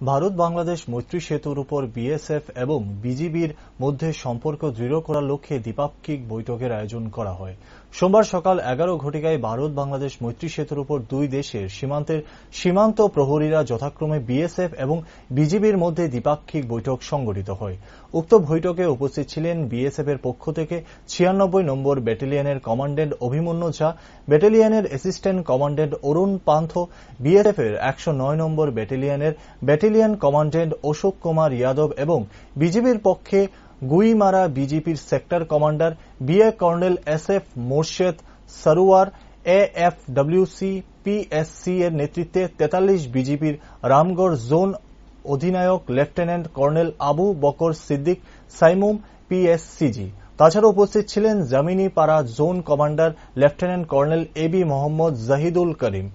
ভারত বাংলাদেশ মৈত্রী সেতুর উপর বিএসএফ এবং বিজিবির মধ্যে সম্পর্ক দৃঢ় করার লক্ষ্যে দ্বিপাক্ষিক বৈঠকের আয়োজন করা হয়। সোমবার সকাল এগারো ঘটিকায় ভারত বাংলাদেশ মৈত্রী সেতুর উপর দুই দেশের সীমান্তের সীমান্ত প্রহরীরা যথাক্রমে বিএসএফ এবং বিজিবির মধ্যে দ্বিপাক্ষিক বৈঠক সংগঠিত হয়। উক্ত বৈঠকে উপস্থিত ছিলেন বিএসএফ এর পক্ষ থেকে ছিয়ানব্বই নম্বর ব্যাটালিয়নের commandant Abhimanyu Jha, ব্যাটালিয়নের assistant commandant Arun Panth BSF এর একশো নয় নম্বর ব্যাটালিয়নের ব্যাটালিয়ন কমান্ড্যান্ট অশোক কুমার যাদব এবং বিজিবির পক্ষে Guimara বিজিপির sector commander BA colonel S F Morshed Sarwar AFWC PSC এর নেতৃত্বে তেতাল্লিশ বিজিবির রামগড় জোন অধিনায়ক lieutenant colonel Abu Bakar Siddique Saimum PSC G তাছাড়া উপস্থিত ছিলেন Jamini Para zone commander lieutenant colonel A B Mohammad Zahidul Karim